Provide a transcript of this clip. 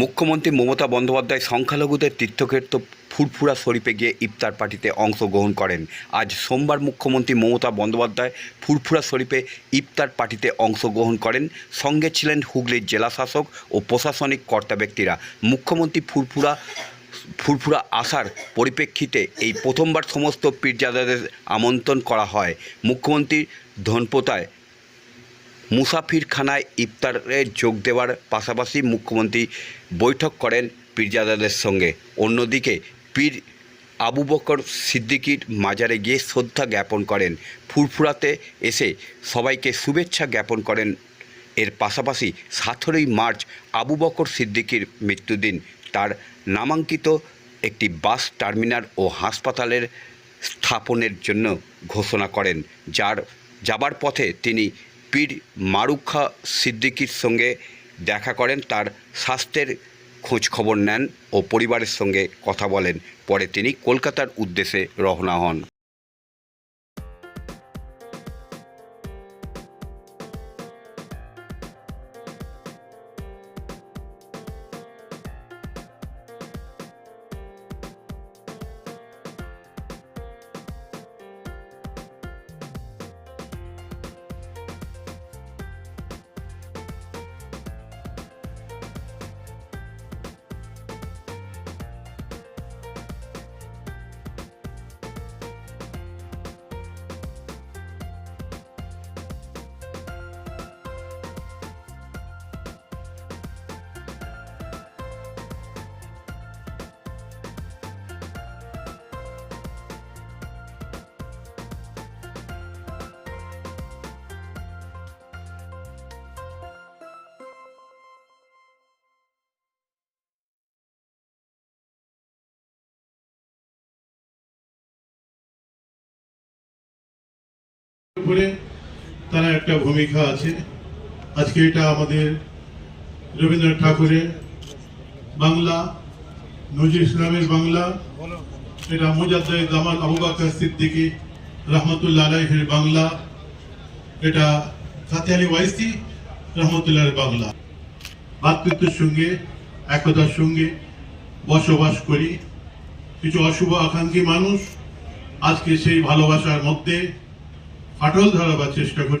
মুখ্যমন্ত্রী মমতা বন্দ্যোপাধ্যায় সংখ্যালঘুদের তীর্থক্ষেত্র ফুরফুরা শরীফে গিয়ে ইফতার পার্টিতে অংশগ্রহণ করেন। আজ সোমবার মুখ্যমন্ত্রী মমতা বন্দ্যোপাধ্যায় ফুরফুরা শরীফে ইফতার পার্টিতে অংশগ্রহণ করেন। সঙ্গে ছিলেন হুগলির জেলা শাসক ও প্রশাসনিক কর্তা ব্যক্তিরা। মুখ্যমন্ত্রী ফুরফুরা ফুরফুরা আসার পরিপ্রেক্ষিতে এই প্রথমবার সমস্ত পীরজাদাদের আমন্ত্রণ করা হয়। মুখ্যমন্ত্রী ধনপোতায় মুসাফিরখানায় ইফতারে যোগ দেওয়ার পাশাপাশি মুখ্যমন্ত্রী বৈঠক করেন পীরজাদাদের সঙ্গে। অন্যদিকে পীর আবু বকর সিদ্দিকির মাজারে গিয়ে শ্রদ্ধা জ্ঞাপন করেন। ফুরফুরাতে এসে সবাইকে শুভেচ্ছা জ্ঞাপন করেন। এর পাশাপাশি সতেরোই মার্চ আবু বকর সিদ্দিকির মৃত্যুদিন। তার নামাঙ্কিত একটি বাস টার্মিনাল ও হাসপাতালের স্থাপনের জন্য ঘোষণা করেন। যার যাবার পথে তিনি পীর মারুখা সিদ্দিকির সঙ্গে দেখা করেন, তার স্বাস্থ্যের খোঁজ খবর নেন ও পরিবারের সঙ্গে কথা বলেন। পরে তিনি কলকাতার উদ্দেশ্যে রওনা হন। উপরে তারা একটা ভূমিকা আছে। আজকে এটা আমাদের রবীন্দ্রনাথ ঠাকুরের বাংলা, নজরুল ইসলামের বাংলা, এটা মুজাদ্দাই জামাল আবু বাকর সিদ্দিকী রহমতুল্লাহ আলাইহের বাংলা, এটা ফাতে আলী ওয়াইসি রহমতুল্লাহর বাংলা। ভাতৃত্বের সঙ্গে, একতার সঙ্গে বসবাস করি। কিছু অশুভ আকাঙ্ক্ষী মানুষ আজকে সেই ভালোবাসার মধ্যে ফাটল ধরাবার চেষ্টা করছে।